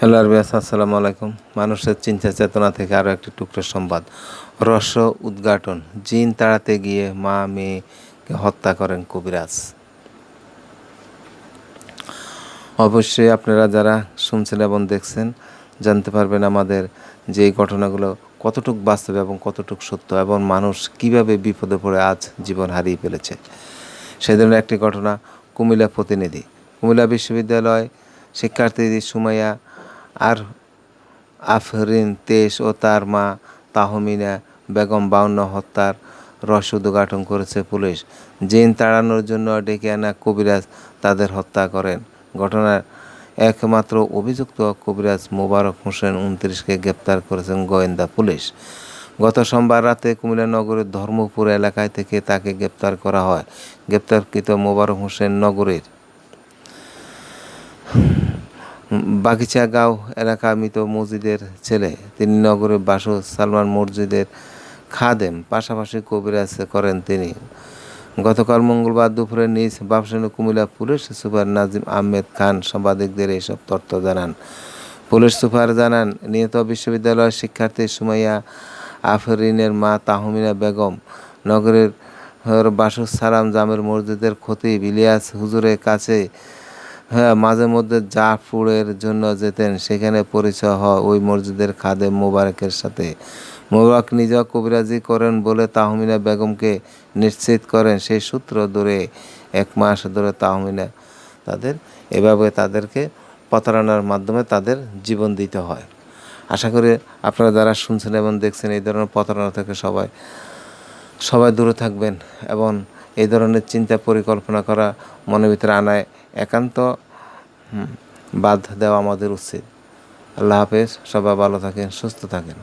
Hello আরবিয়াস, আসসালামু আলাইকুম। মানুষের চিন্তা চেতনা থেকে আরও একটি টুকরো সংবাদ। রহস্য উদ্ঘাটন। জিন তাড়াতে গিয়ে মা মেয়েকে হত্যা করেন কবিরাজ। অবশ্যই আপনারা যারা শুনছেন এবং দেখছেন, জানতে পারবেন আমাদের যে ঘটনাগুলো কতটুক বাস্তব এবং কতটুক সত্য এবং মানুষ কীভাবে বিপদে পড়ে আজ জীবন হারিয়ে ফেলেছে। সেই ধরনের একটি ঘটনা কুমিল্লা প্রতিনিধি। কুমিল্লা বিশ্ববিদ্যালয় শিক্ষার্থী সুমাইয়া আর আফরিন তেজ ও তার মা তাহমিনা বেগম বাউন্ন হত্যার রহস্য উদ্ঘাটন করেছে পুলিশ। জিন তাড়ানোর জন্য ডেকে আনা কবিরাজ তাদের হত্যা করেন। ঘটনার একমাত্র অভিযুক্ত কবিরাজ মোবারক হোসেন উনত্রিশকে গ্রেপ্তার করেছেন গোয়েন্দা পুলিশ। গত সোমবার রাতে কুমিল্লা নগরের ধর্মপুর এলাকায় থেকে তাকে গ্রেপ্তার করা হয়। গ্রেপ্তারকৃত মোবারক হোসেন নগরের বাগিচাগাঁও এলাকা মৃত মসজিদের ছেলে। তিনি নগরের বাসু সালমান মসজিদের খাদেম। পাশাপাশি কবিরাজ করেন তিনি। গতকাল মঙ্গলবার দুপুরে নিজ বাপসানু কুমিল্লা পুলিশ সুপার নাজিম আহমেদ খান সাংবাদিকদের এইসব তথ্য জানান। পুলিশ সুপার জানান, নিহত বিশ্ববিদ্যালয়ের শিক্ষার্থী সুমাইয়া আফরিনের মা তাহমিনা বেগম, নগরের বাসুস সালাম জামের মসজিদের খতিব ইলিয়াস হুজুরের কাছে হ্যাঁ মাঝে মধ্যে জাফুরের জন্য যেতেন, সেখানে পরিচয় হয় ওই মসজিদের খাদেম মোবারকের সাথে। মোবারক নিজেও কবিরাজি করেন বলে তাহমিনা বেগমকে নিশ্চিত করেন সেই সূত্র ধরে এক মাস ধরে তাহমিনা তাদের, এভাবে তাদেরকে প্রতারণার মাধ্যমে তাদের জীবন দিতে হয়। আশা করি আপনারা যারা শুনছেন এবং দেখছেন এই ধরনের প্রতারণা থেকে সবাই সবাই দূরে থাকবেন এবং এই ধরনের চিন্তা পরিকল্পনা করা মনের ভিতরে আনায় একান্ত বাধ্য দেওয়া আমাদের উচিত। আল্লাহ হাফেজ, সবাই ভালো থাকেন, সুস্থ থাকেন।